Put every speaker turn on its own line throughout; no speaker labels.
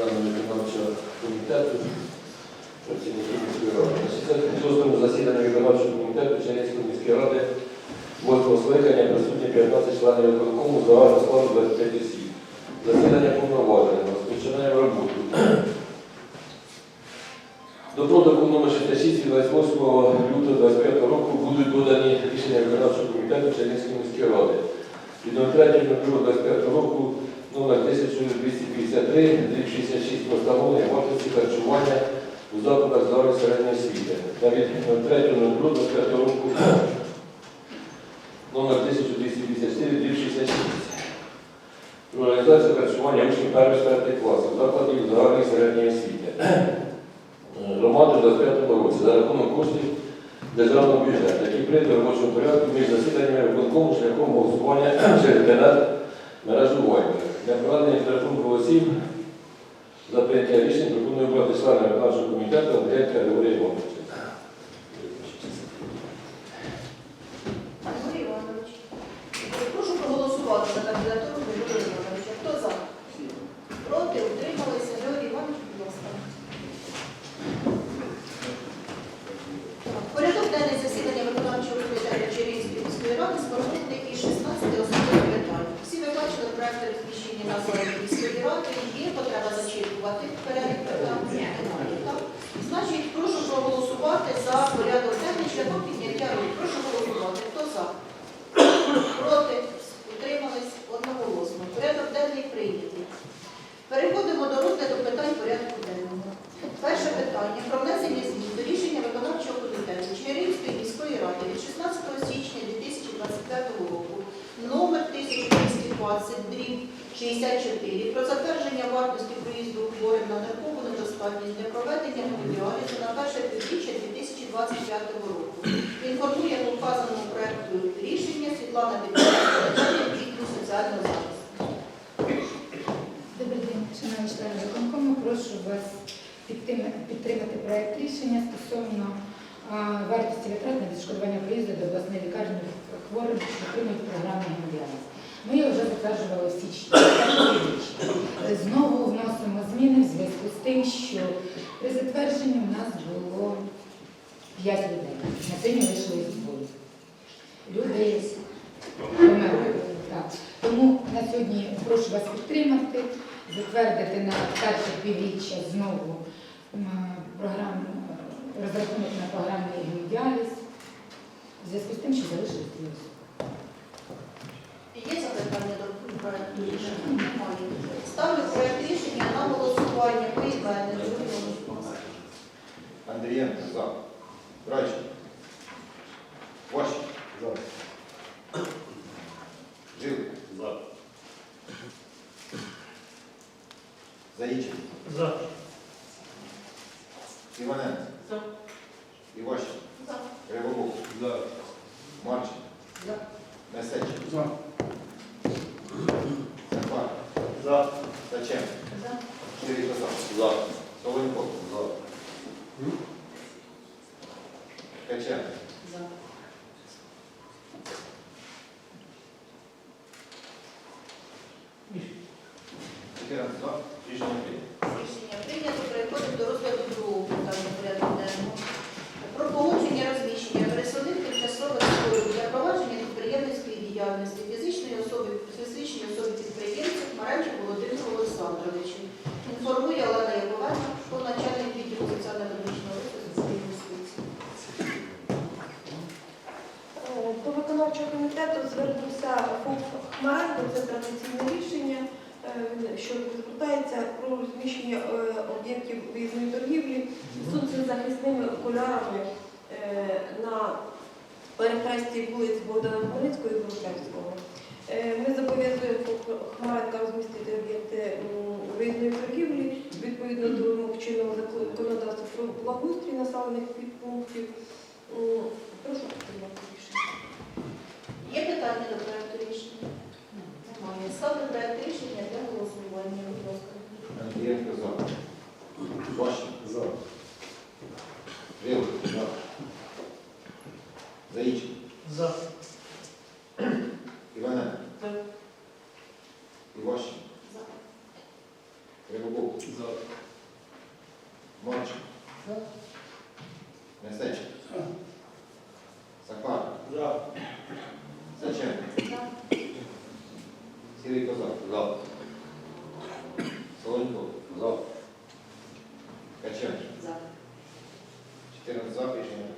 членами виконавчого комітету. Працівників міської 68 засіданні виконавчого комітету Чернівської міської ради 8 скликання присутні 15 членів виконкому загального складу 25 осіб. Засідання повноваження. Розпочинаємо роботу. До протоколу номер 66 від 28 лютого 25 року будуть додані рішення виконавчого комітету Чернівської міської ради. Від 03.02.25 року номер 1253 66 про встановлення вартості харчування у закладах загальної середньої освіти. Та від 03.02.25 року номер 1254 66 про організацію харчування учнів перших третіх класів закладів загальної середньої освіти. Громади в 25 році за рахунок коштів державного бюджету, які прийде в робочому порядку між засіданнями виконкому шляхом голосування через інтернет мережування. Для проведення підрахунку осіб за прийняття рішень пропоную обрати члена комітету Андрійка Григорія.
Андрій Іванович, прошу проголосувати за кандидатуру Григорія Івановича. Хто за? Проти? Утрималися? Григорій Іванович, будь ласка. Так, Порядок денний засідання виконавчого комітету Чернігівської міської ради сформований із 16 основних питань. Всі ви бачили проекти розміщені на сайті міської ради. Є потреба зачитувати перелік питань? Немає, так? Значить, прошу проголосувати за порядок денний шляхом підняття рук. Прошу голосувати. Хто за? Проти? Утримались одноголосно. Порядок денний прийнятий. Переходимо до розгляду питань порядку денного. Перше питання про внесення змін до рішення виконавчого комітету Чигиринської міської ради від 16 січня 2025 року номер 1220 дріб 64 про затвердження вартості проїзду хворим на нервову для проведення гемодіалізу на перше півріччя 2025 року. Інформує по вказаному проекту рішення Світлана начальник відділу соціального захисту.
Добрий день, шановні члени виконкому. Прошу вас підтримати, проект рішення стосовно вартості витрат на відшкодування проїзду до обласної лікарні хворим, що отримують програмний гемодіаліз. Ми його вже затверджували в січні. Знову вносимо зміни в зв'язку з тим, що при затвердженні в нас було 5 людей. На сьогодні лишилось двоє. Люди померли. Так. Тому на сьогодні прошу вас підтримати, затвердити на перше півріччя знову програму, розрахунок на програмний гемодіаліз в зв'язку з тим, що залишилось.
Є запитання до проекту рішення? Ставлю проект рішення на голосування. Поіменне.
Андрієнко за. Райчик. Ваші. За. Жил. За. Заїчик.
За.
Іваненко.
За.
Іващик.
За.
Кривобок. За. Марчин.
За.
Месечик.
За.
Захар.
За.
Таченко.
За.
За. За. Солонько. За. Ткаченко.
За.
Чотирнадцять за. Рішення прийнято.
Рішення прийнято. Переходимо до розгляду другого питання порядку денного. Про погодження розміщення пересувних тимчасових спорів для провадження підприємницької діяльності фізичної особи, фізичної особи підприємців Маренчик Володимиру Олександровичу. Інформує Олена Яковлевна, що начальник відділу соціально-економічного розвитку.
Е, До виконавчого комітету звернувся ФОП Хмаренко, це е, що звертається про розміщення е, об'єктів виїзної торгівлі сонцезахисними окулярами е, на перехресті вулиць Богдана Хмельницького і Грушевського. Е, Ми зобов'язуємо Хмаренка розмістити об'єкти виїзної торгівлі відповідно до вимог чинного законодавства про благоустрій населених підпунктів. М, Прошу підтримати рішення.
Є питання до проекту рішення? Немає. Ставлю проект рішення для голосування. Будь ласка.
Андрієнко за. Ваші. За. Жил. За. Заїчик.
За.
Іваненко.
За.
Іващик.
За.
Кривобок.
За.
Марченко.
За.
Месечко. Захар.
За.
Саченко.
За.
Сірий Козак.
За.
Солонько.
За.
Ткаченко.
За.
14 за. Рішення прийнято.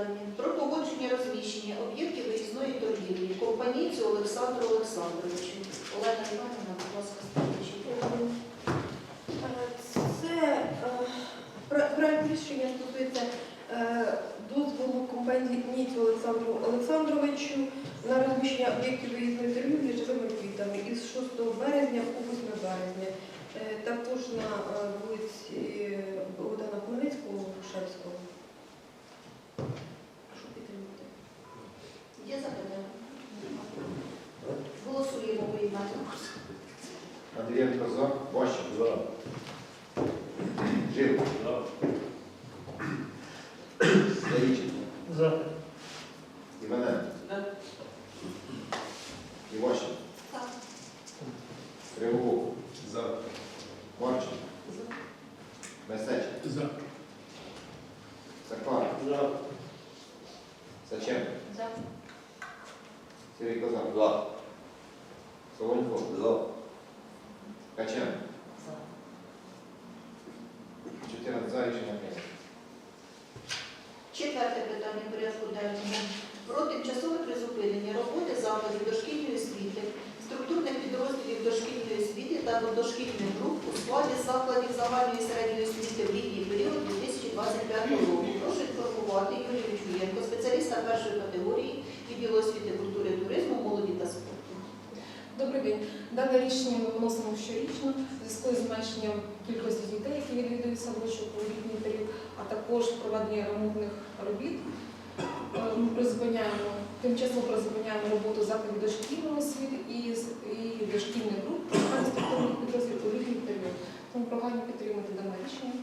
Питання про погодження розміщення об'єктів виїзної торгівлі компанійцю Олександру Олександровичу. Олена Іванівна, будь ласка, скажіть.
Це е, проект рішення стосується е, дозволу компанії Олександру Олександровичу на розміщення об'єктів виїзної торгівлі живими квітами із 6 березня по 8 березня. Е, Також на вулиці Богдана Хмельницького, Шевського. Прошу підтримати.
Є запитання? Голосуємо поіменно.
Андрієнко за. Ващенко.
За.
Жил.
За.
Заріченко.
За.
Іваненко. Іващенко.
Так.
Кривоголов.
За.
Марченко. Месечко.
За.
Захар.
За.
Саченко.
За.
Сірий Козак.
За.
Солонько.
За.
Ткаченко. 14 за. Рішення прийнято.
Четверте питання порядку денного. Про тимчасове призупинення роботи закладів дошкільної освіти, структурних підрозділів дошкільної освіти та дошкільних груп у складі закладів загальної середньої освіти в літній період 2025 року. Прошу інформувати Юрію Чуєнко, спеціаліста першої категорії відділу освіти, культури, туризму, молоді та спорту.
Добрий день. Дане рішення ми виносимо щорічно в зв'язку з зменшенням кількості дітей, які відвідують садочок у літній період, а також проведення ремонтних робіт. Ми призупиняємо, тимчасово призупиняємо роботу закладів дошкільної освіти і, і дошкільних груп структурних підрозділів у літній період. Тому прохання підтримати дане рішення.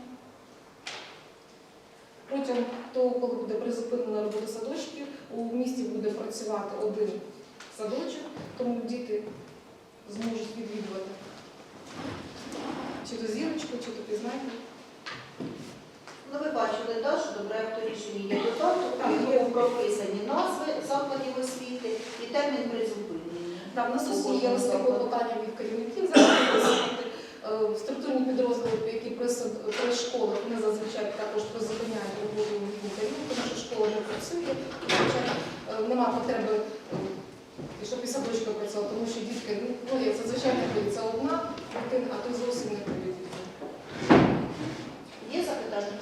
Протягом того, коли буде призупинена робота садочків, у місті буде працювати один садочок, тому діти зможуть відвідувати чи то зірочку, чи то пізнайку.
Ну, ви бачили, так, що до проекту рішення є додаток, в якому прописані назви закладів освіти і термін призупинення.
Там на сусі є листи клопотання від керівників закладів освіти, е, структурні підрозділи, які при при школах, вони зазвичай також призупиняють роботу у тому що школа не працює, звичайно, е, нема потреби, е, щоб і садочка працювала, тому що дітки, ну, ну як зазвичай не ходять, це одна дитина, а то зовсім не дітки.
Є запитання?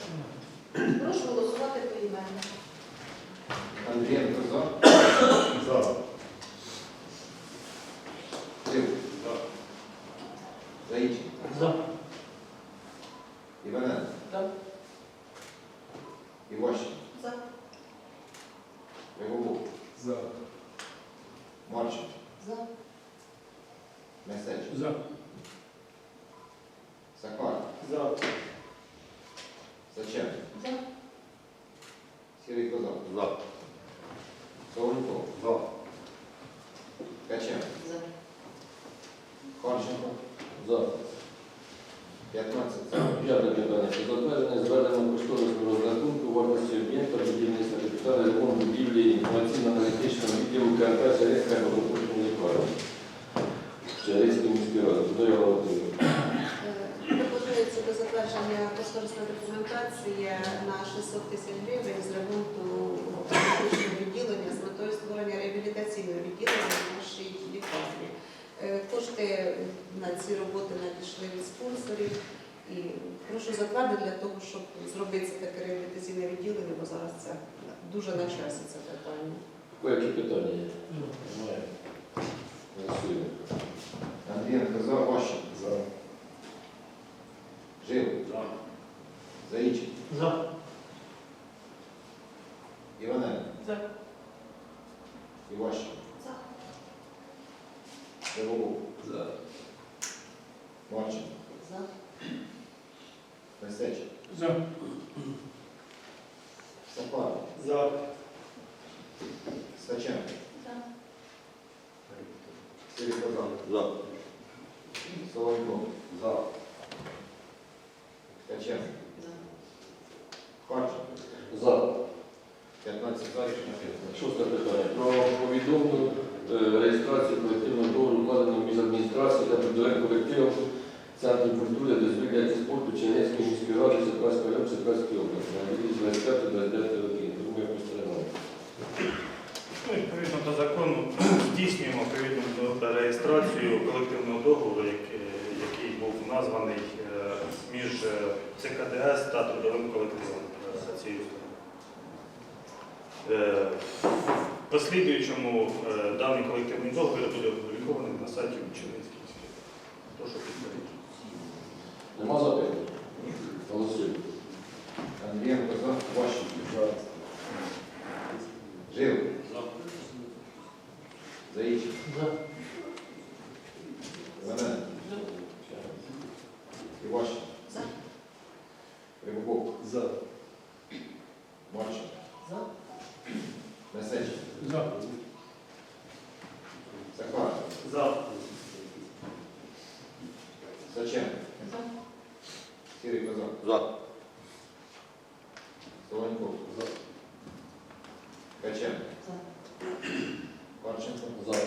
Прошу голосувати поіменно.
Андрієнко за.
За.
Жил.
За.
Заріченко.
За.
Іваненко.
За.
Іващенко.
За.
Кривоголов.
За.
Марченко.
За.
Месечко.
За.
Захар.
За.
Саченко.
За.
Сірий Козак.
За.
Солонько.
За.
Ткаченко.
За.
Харченко.
За.
15 за.
П'яте питання. Про затвердження звернення кошторисного розрахунку вартості об'єкта будівництва капітального ремонту будівлі інформаційно-аналітичного відділу КРП Черецька благополучної лікарні. Черецької міської ради. Туди я
затвердження кошторисна документація на 600 тисяч гривень з ремонту медичного відділення з метою створення реабілітаційного відділення в нашій лікарні. Е, Кошти на ці роботи надійшли від спонсорів. І прошу затвердити для того, щоб зробити це таке реабілітаційне відділення, бо зараз це дуже на часі це питання.
Які питання є? Немає. Голосуємо.
Андрієнко за. Ващенко.
За.
Жил.
За.
Заріченко.
За.
Іваненко.
За.
Іващенко.
За.
Кривоголов.
За.
Марченко.
За.
Месечко.
За.
Козак.
За.
Солонько. За. Ткаченко. Харченко.
За.
15 за рішення прийнято.
Шосте питання. Про повідомлену е, реєстрацію колективного договору укладеного між адміністрацією та трудовим колективом Центру культури, дозвілля та спорту Чернецької міської ради Черкаської району Черкаської області на 2025-2029 роки. Тому я спостерігаю.
Ну, Відповідно до закону здійснюємо відповідну до реєстрацію колективного договору, який, який був названий е, між е, ЦКДС та трудовим колективом е, цієї установи. Е, В послідуючому е, даний колективний договір буде опублікований на сайті Чернівської міської. Прошу підтримати.
Нема запитань? Голосуємо.
Андрієнко за. Ващенко. За. Заїченко. Іваненко. Іващенко.
За.
Рибаков.
За.
Марченко.
За.
Несеченко.
За.
Захар.
За.
Саченко.
За.
Сірий козак.
За.
Солонько.
За.
Ткаченко.
За.
Харченко.
За.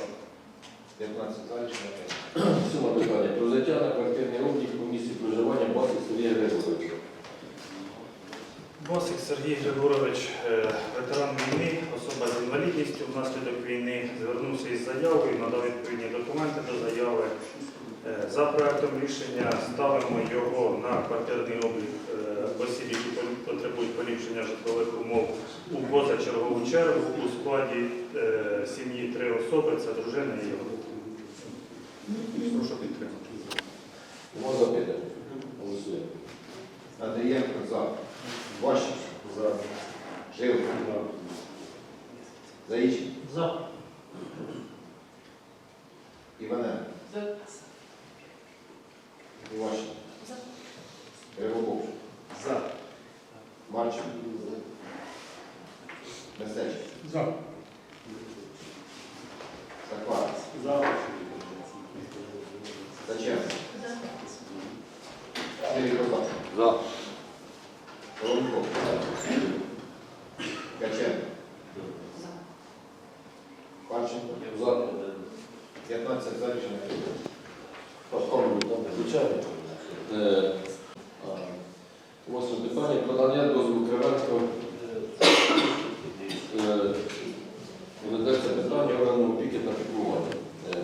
15 за рішення прийнято.
Питання. Про взяття на квартирний облік комісії проживання Баси Сергія Григоровича.
Босик Сергій Григорович, е, ветеран війни, особа з інвалідністю внаслідок війни, звернувся із заявою, надав відповідні документи до заяви. Е, За проектом рішення ставимо його на квартирний облік е, осіб, які потребують поліпшення житлових умов у позачергову чергу у складі е, сім'ї три особи, це дружина і його. Прошу підтримати.
Нема запитань? Голосуємо.
Андрієнко за. Ващенко.
За.
Жил. Заїченко.
За.
Іваненко.
За.
Іващенко.
За.
Рибаков.
За.
Марченко. Несеченко.
За.
Захар.
За.
Саченко.
За.
За.
Солонько. Ткаченко.
За.
Харченко.
За.
15 за рішення
Павло, там звичайно. Е, Восьме питання подання дозволу Кривенського е, ведеться питання органу опіки та піклування. Е,